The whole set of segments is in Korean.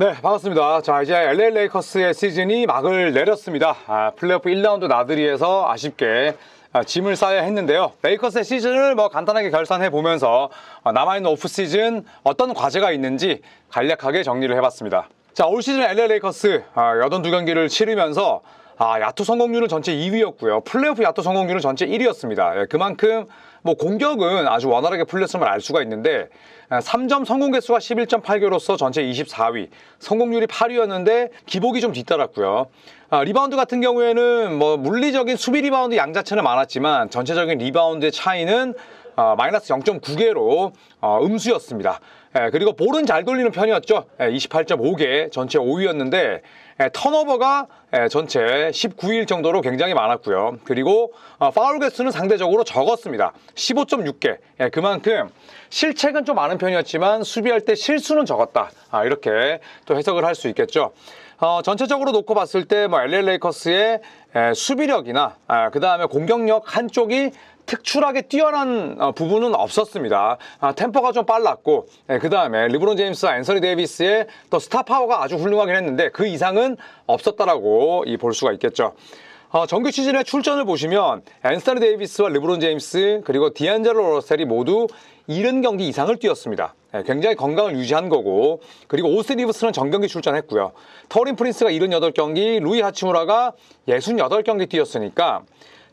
네, 반갑습니다. 자, 이제 LA 레이커스의 시즌이 막을 내렸습니다. 아, 플레이오프 1라운드 나들이에서 아쉽게 아, 짐을 싸야 했는데요. 레이커스의 시즌을 뭐 간단하게 결산해 보면서 어, 남아있는 오프 시즌 어떤 과제가 있는지 간략하게 정리를 해봤습니다. 자, 올 시즌 LA 레이커스 아, 82경기를 치르면서 아, 야투 성공률은 전체 2위였고요. 플레이오프 야투 성공률은 전체 1위였습니다. 예, 그만큼 뭐 공격은 아주 원활하게 풀렸음을 알 수가 있는데 3점 성공 개수가 11.8개로서 전체 24위, 성공률이 8위였는데 기복이 좀 뒤따랐고요. 아, 리바운드 같은 경우에는 뭐 물리적인 수비 리바운드 양 자체는 많았지만 전체적인 리바운드의 차이는 어, 마이너스 0.9개로 어, 음수였습니다. 예, 그리고 볼은 잘 돌리는 편이었죠. 예, 28.5개, 전체 5위였는데 예, 턴오버가 예, 전체 19일 정도로 굉장히 많았고요. 그리고 어, 파울 개수는 상대적으로 적었습니다. 15.6개. 예, 그만큼 실책은 좀 많은 편이었지만 수비할 때 실수는 적었다. 아, 이렇게 또 해석을 할 수 있겠죠. 어, 전체적으로 놓고 봤을 때 뭐 LA 레이커스의 에, 수비력이나 아, 그 다음에 공격력 한쪽이 특출하게 뛰어난 어, 부분은 없었습니다. 아, 템포가 좀 빨랐고 그 다음에 리브론 제임스, 앤서니 데이비스의 또 스타 파워가 아주 훌륭하긴 했는데 그 이상은 없었다라고 이 볼 수가 있겠죠. 어, 정규 시즌의 출전을 보시면 앤서니 데이비스와 르브론 제임스 그리고 디안젤로 러셀이 모두 70경기 이상을 뛰었습니다. 예, 굉장히 건강을 유지한 거고 그리고 오스 리브스는 전경기 출전했고요. 터린 프린스가 78경기, 루이 하치무라가 68경기 뛰었으니까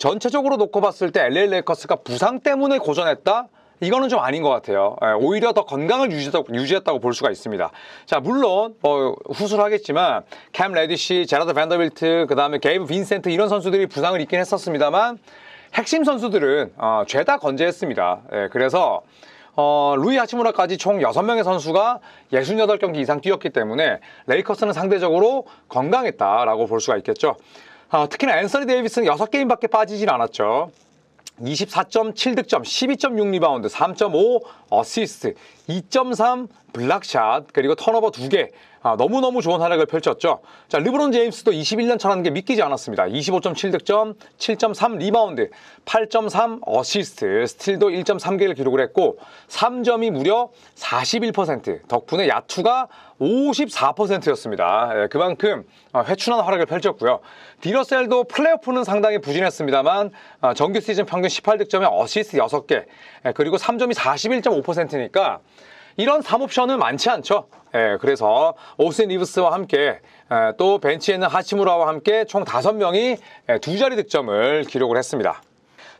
전체적으로 놓고 봤을 때 LA 레이커스가 부상 때문에 고전했다? 이거는 좀 아닌 것 같아요. 예, 오히려 더 건강을 유지했다고, 유지했다고 볼 수가 있습니다. 자, 물론 뭐 후술하겠지만 캠 레디시, 제라드 밴더빌트, 그 다음에 게이브 빈센트 이런 선수들이 부상을 입긴 했었습니다만 핵심 선수들은 어, 죄다 건재했습니다. 예, 그래서 어, 루이 하치무라까지 총 6명의 선수가 68경기 이상 뛰었기 때문에 레이커스는 상대적으로 건강했다라고 볼 수가 있겠죠. 어, 특히나 앤서니 데이비스는 6게임밖에 빠지진 않았죠. 24.7득점, 12.6 리바운드, 3.5 어시스트, 2.3 블락샷, 그리고 턴오버 2개. 아, 너무너무 좋은 활약을 펼쳤죠. 자, 르브론 제임스도 21년 차라는 게 믿기지 않았습니다. 25.7 득점, 7.3 리바운드, 8.3 어시스트, 스틸도 1.3개를 기록을 했고 3점이 무려 41%. 덕분에 야투가 54%였습니다. 예, 그만큼 어, 회춘한 활약을 펼쳤고요. 디러셀도 플레이오프는 상당히 부진했습니다만 어, 정규 시즌 평균 18득점에 어시스트 6개, 예, 그리고 3점이 41.5%니까 이런 3옵션은 많지 않죠. 예, 그래서 오스틴 리브스와 함께 예, 또 벤치에 있는 하치무라와 함께 총 5명이 예, 두 자리 득점을 기록을 했습니다.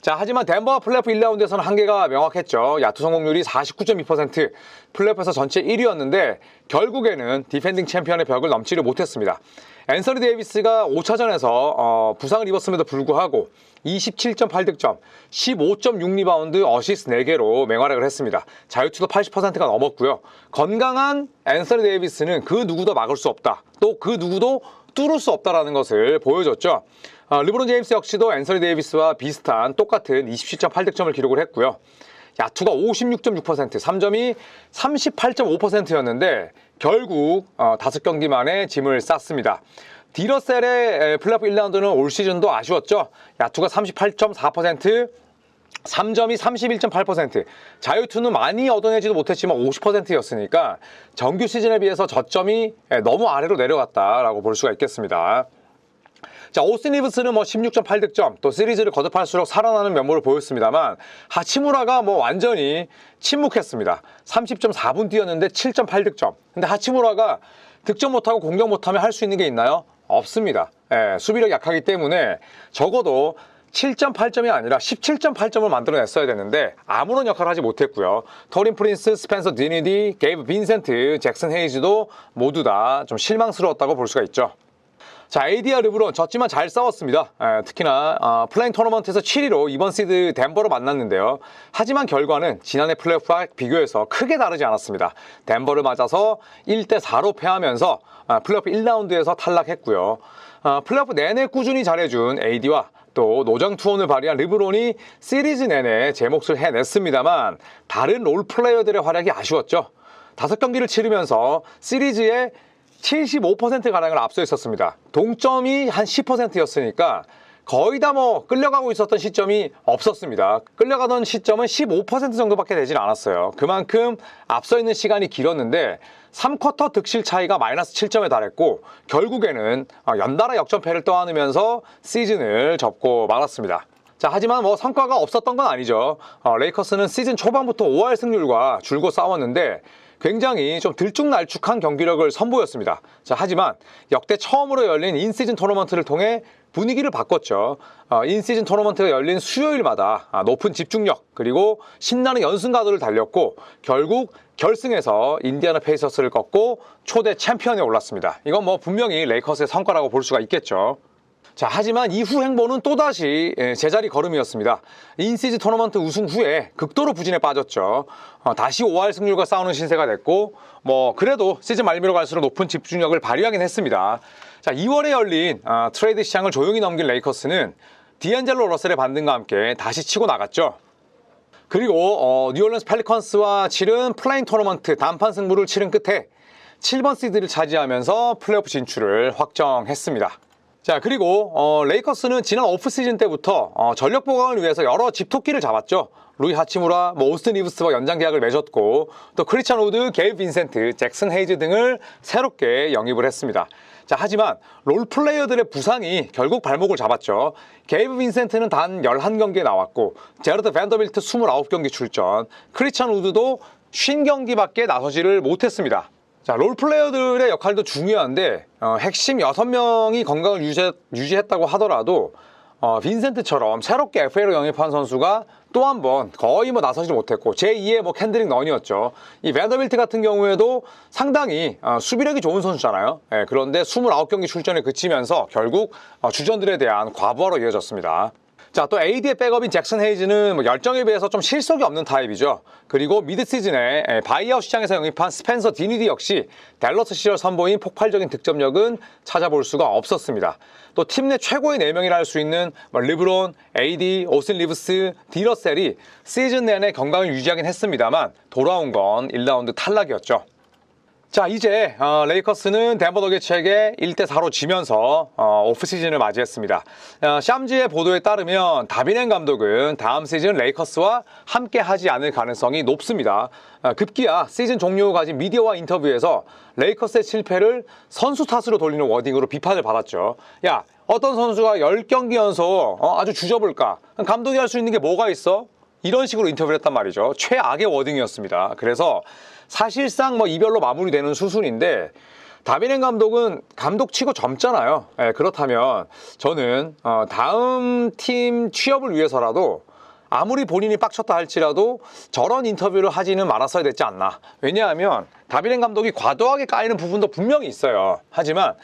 자, 하지만 덴버와 플레이오프 1라운드에서는 한계가 명확했죠. 야투 성공률이 49.2%, 플레이오프에서 전체 1위였는데 결국에는 디펜딩 챔피언의 벽을 넘지를 못했습니다. 앤서니 데이비스가 5차전에서 어, 부상을 입었음에도 불구하고 27.8득점, 15.6 리바운드, 어시스트 4개로 맹활약을 했습니다. 자유투도 80%가 넘었고요. 건강한 앤서니 데이비스는 그 누구도 막을 수 없다. 또 그 누구도 뚫을 수 없다라는 것을 보여줬죠. 어, 르브론 제임스 역시도 앤서니 데이비스와 비슷한 똑같은 27.8득점을 기록을 했고요. 야투가 56.6%, 3점이 38.5%였는데 결국 어, 5경기 만에 짐을 쌌습니다. 디러셀의 플레이오프 1라운드는 올 시즌도 아쉬웠죠. 야투가 38.4%, 3점이 31.8%, 자유투는 많이 얻어내지도 못했지만 50%였으니까 정규 시즌에 비해서 저점이 너무 아래로 내려갔다라고 볼 수가 있겠습니다. 자, 오스틴 리브스는 뭐 16.8 득점, 또 시리즈를 거듭할수록 살아나는 면모를 보였습니다만, 하치무라가 뭐 완전히 침묵했습니다. 30.4분 뛰었는데 7.8 득점. 근데 하치무라가 득점 못하고 공격 못하면 할 수 있는 게 있나요? 없습니다. 예, 수비력 약하기 때문에 적어도 7.8점이 아니라 17.8점을 만들어냈어야 되는데 아무런 역할을 하지 못했고요. 터린 프린스, 스펜서 디니디, 게이브 빈센트, 잭슨 헤이즈도 모두 다 좀 실망스러웠다고 볼 수가 있죠. 자, AD와 르브론 졌지만 잘 싸웠습니다. 에, 특히나 어, 플레잉 토너먼트에서 7위로 이번 시드 덴버로 만났는데요. 하지만 결과는 지난해 플레이오프와 비교해서 크게 다르지 않았습니다. 덴버를 맞아서 1대 4로 패하면서 어, 플레이오프 1라운드에서 탈락했고요. 어, 플레이오프 내내 꾸준히 잘해준 AD와 또 노장 투혼을 발휘한 르브론이 시리즈 내내 제 몫을 해냈습니다만 다른 롤 플레이어들의 활약이 아쉬웠죠. 다섯 경기를 치르면서 시리즈에 75%가량을 앞서 있었습니다. 동점이 한 10%였으니까 거의 다 뭐 끌려가고 있었던 시점이 없었습니다. 끌려가던 시점은 15% 정도밖에 되질 않았어요. 그만큼 앞서 있는 시간이 길었는데 3쿼터 득실 차이가 마이너스 7점에 달했고 결국에는 어, 연달아 역전패를 떠안으면서 시즌을 접고 말았습니다. 자, 하지만 뭐 성과가 없었던 건 아니죠. 어, 레이커스는 시즌 초반부터 5할 승률과 줄곧 싸웠는데 굉장히 좀 들쭉날쭉한 경기력을 선보였습니다. 자, 하지만 역대 처음으로 열린 인시즌 토너먼트를 통해 분위기를 바꿨죠. 어, 인시즌 토너먼트가 열린 수요일마다 아, 높은 집중력 그리고 신나는 연승 가도를 달렸고 결국 결승에서 인디아나 페이서스를 꺾고 초대 챔피언에 올랐습니다. 이건 뭐 분명히 레이커스의 성과라고 볼 수가 있겠죠. 자, 하지만 이후 행보는 또다시 예, 제자리 걸음이었습니다. 인시즈 토너먼트 우승 후에 극도로 부진에 빠졌죠. 어, 다시 5할 승률과 싸우는 신세가 됐고, 뭐, 그래도 시즌 말미로 갈수록 높은 집중력을 발휘하긴 했습니다. 자, 2월에 열린 아, 트레이드 시장을 조용히 넘긴 레이커스는 디안젤로 러셀의 반등과 함께 다시 치고 나갔죠. 그리고 어, 뉴올리언스 펠리컨스와 치른 플레인 토너먼트 단판 승부를 치른 끝에 7번 시드를 차지하면서 플레이오프 진출을 확정했습니다. 자 그리고 어, 레이커스는 지난 오프 시즌 때부터 어, 전력 보강을 위해서 여러 집토끼를 잡았죠. 루이 하치무라, 뭐 오스틴 리브스와 연장 계약을 맺었고 또 크리스찬 우드, 게이 빈센트, 잭슨 헤이즈 등을 새롭게 영입을 했습니다. 자 하지만 롤 플레이어들의 부상이 결국 발목을 잡았죠. 게이브 빈센트는 단 11경기에 나왔고 제르드 밴더빌트 29경기 출전, 크리스찬 우드도 50경기밖에 나서지를 못했습니다. 자, 롤플레이어들의 역할도 중요한데, 어, 핵심 6명이 건강을 유지, 유지 했다고 하더라도, 어, 빈센트처럼 새롭게 FA로 영입한 선수가 또 한 번 거의 뭐 나서지 못했고, 제2의 뭐 캔드릭 넌이었죠. 이 밴더빌트 같은 경우에도 상당히 어, 수비력이 좋은 선수잖아요. 예, 그런데 29경기 출전에 그치면서 결국 어, 주전들에 대한 과부하로 이어졌습니다. 자, 또 AD의 백업인 잭슨 헤이즈는 뭐 열정에 비해서 좀 실속이 없는 타입이죠. 그리고 미드 시즌에 에, 바이아웃 시장에서 영입한 스펜서 디니디 역시 댈러스 시절 선보인 폭발적인 득점력은 찾아볼 수가 없었습니다. 또 팀 내 최고의 4명이라 할 수 있는 뭐 르브론, AD, 오슨 리브스, 디러셀이 시즌 내내 건강을 유지하긴 했습니다만 돌아온 건 1라운드 탈락이었죠. 자 이제 어, 레이커스는 덴버 너게츠에게 1대 4로 지면서 어, 오프 시즌을 맞이했습니다. 어, 샴지의 보도에 따르면 다비넨 감독은 다음 시즌 레이커스와 함께 하지 않을 가능성이 높습니다. 어, 급기야 시즌 종료 후 가진 미디어와 인터뷰에서 레이커스의 실패를 선수 탓으로 돌리는 워딩으로 비판을 받았죠. 야 어떤 선수가 10경기 연속 어, 아주 주저볼까? 감독이 할 수 있는 게 뭐가 있어? 이런 식으로 인터뷰를 했단 말이죠. 최악의 워딩이었습니다. 그래서 사실상 뭐 이별로 마무리되는 수순인데 다비넨 감독은 감독 치고 젊잖아요. 예, 그렇다면 저는 어, 다음 팀 취업을 위해서라도 아무리 본인이 빡쳤다 할지라도 저런 인터뷰를 하지는 말았어야 됐지 않나. 왜냐하면 다비넨 감독이 과도하게 까이는 부분도 분명히 있어요. 하지만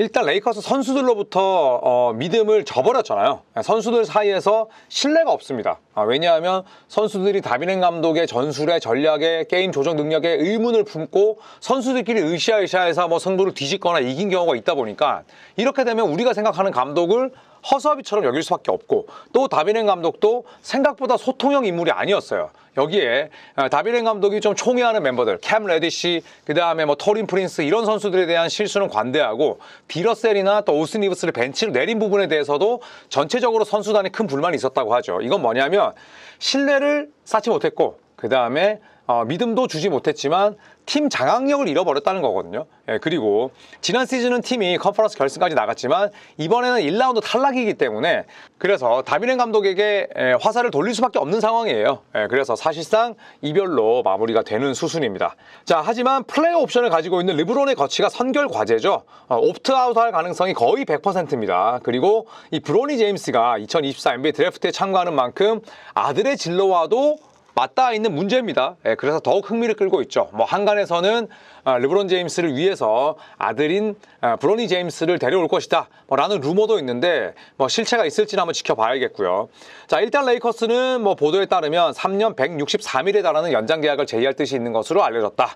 일단 레이커스 선수들로부터 어, 믿음을 저버렸잖아요. 선수들 사이에서 신뢰가 없습니다. 아, 왜냐하면 선수들이 다비넨 감독의 전술에 전략에 게임 조정 능력에 의문을 품고 선수들끼리 으쌰으쌰해서 뭐 승부를 뒤집거나 이긴 경우가 있다 보니까 이렇게 되면 우리가 생각하는 감독을 허수아비처럼 여길 수밖에 없고 또 다비넨 감독도 생각보다 소통형 인물이 아니었어요. 여기에 어, 다비넨 감독이 좀 총애하는 멤버들 캠 레디시 그다음에 뭐 토린 프린스 이런 선수들에 대한 실수는 관대하고 디러셀이나 또 오스니 이브스를 벤치로 내린 부분에 대해서도 전체적으로 선수단에 큰 불만이 있었다고 하죠. 이건 뭐냐면 신뢰를 쌓지 못했고 그 다음에 어, 믿음도 주지 못했지만 팀 장악력을 잃어버렸다는 거거든요. 예, 그리고 지난 시즌은 팀이 컨퍼런스 결승까지 나갔지만 이번에는 1라운드 탈락이기 때문에 그래서 다비넨 감독에게 예, 화살을 돌릴 수밖에 없는 상황이에요. 예, 그래서 사실상 이별로 마무리가 되는 수순입니다. 자, 하지만 플레이 옵션을 가지고 있는 르브론의 거치가 선결 과제죠. 어, 옵트아웃 할 가능성이 거의 100%입니다. 그리고 이 브로니 제임스가 2024 NBA 드래프트에 참가하는 만큼 아들의 진로와도 맞닿아 있는 문제입니다. 예, 그래서 더욱 흥미를 끌고 있죠. 뭐 한간에서는 아, 르브론 제임스를 위해서 아들인 아, 브로니 제임스를 데려올 것이다. 뭐 라는 루머도 있는데 뭐 실체가 있을지는 한번 지켜봐야겠고요. 자 일단 레이커스는 뭐 보도에 따르면 3년 163일에 달하는 연장 계약을 제의할 뜻이 있는 것으로 알려졌다.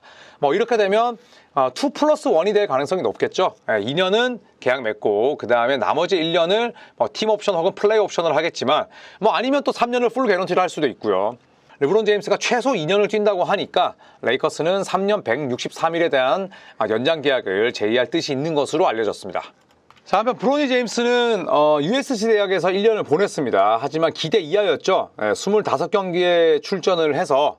뭐 이렇게 되면 어, 2 플러스 1이 될 가능성이 높겠죠. 예, 2년은 계약 맺고 그 다음에 나머지 1년을 뭐 팀 옵션 혹은 플레이 옵션을 하겠지만 뭐 아니면 또 3년을 풀 개런티를 할 수도 있고요. 르브론 제임스가 최소 2년을 뛴다고 하니까 레이커스는 3년 163일에 대한 아, 연장 계약을 제의할 뜻이 있는 것으로 알려졌습니다. 자, 한편 브로니 제임스는 어, USC 대학에서 1년을 보냈습니다. 하지만 기대 이하였죠. 예, 25경기에 출전을 해서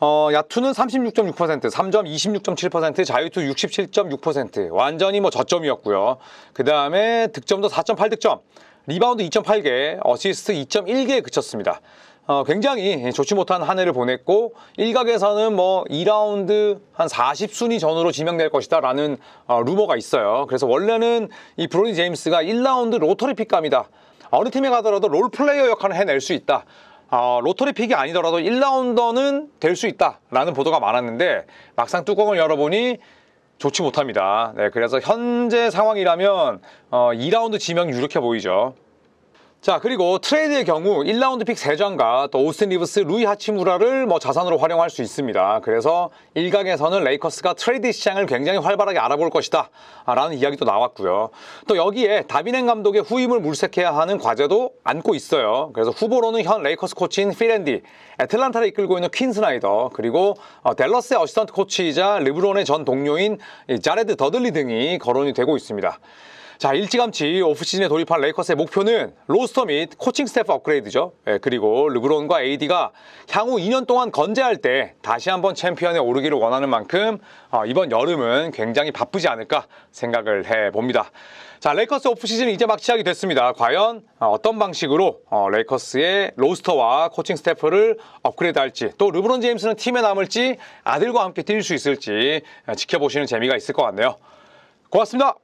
어, 야투는 36.6%, 3점 26.7%, 자유투 67.6%. 완전히 뭐 저점이었고요. 그 다음에 득점도 4.8득점, 리바운드 2.8개, 어시스트 2.1개에 그쳤습니다. 어, 굉장히 좋지 못한 한 해를 보냈고 일각에서는 뭐 2라운드 한 40순위 전후로 지명될 것이다 라는 어, 루머가 있어요. 그래서 원래는 이 브로니 제임스가 1라운드 로터리 픽감이다. 어느 팀에 가더라도 롤플레이어 역할을 해낼 수 있다. 어, 로터리 픽이 아니더라도 1라운더는 될 수 있다라는 보도가 많았는데 막상 뚜껑을 열어보니 좋지 못합니다. 네, 그래서 현재 상황이라면 어, 2라운드 지명이 유력해 보이죠. 자 그리고 트레이드의 경우 1라운드 픽 3장과 또 오스틴 리브스, 루이 하치무라를 뭐 자산으로 활용할 수 있습니다. 그래서 일각에서는 레이커스가 트레이드 시장을 굉장히 활발하게 알아볼 것이다 라는 이야기도 나왔고요. 또 여기에 다비넨 감독의 후임을 물색해야 하는 과제도 안고 있어요. 그래서 후보로는 현 레이커스 코치인 필앤디, 애틀란타를 이끌고 있는 퀸 스나이더, 그리고 어, 댈러스의 어시스턴트 코치이자 르브론의 전 동료인 이 자레드 더들리 등이 거론이 되고 있습니다. 자, 일찌감치 오프시즌에 돌입한 레이커스의 목표는 로스터 및 코칭 스태프 업그레이드죠. 예, 그리고 르브론과 AD가 향후 2년 동안 건재할 때 다시 한번 챔피언에 오르기를 원하는 만큼 어, 이번 여름은 굉장히 바쁘지 않을까 생각을 해 봅니다. 자, 레이커스 오프시즌이 이제 막 시작이 됐습니다. 과연 어, 어떤 방식으로 어, 레이커스의 로스터와 코칭 스태프를 업그레이드할지 또 르브론 제임스는 팀에 남을지 아들과 함께 뛸 수 있을지 어, 지켜보시는 재미가 있을 것 같네요. 고맙습니다.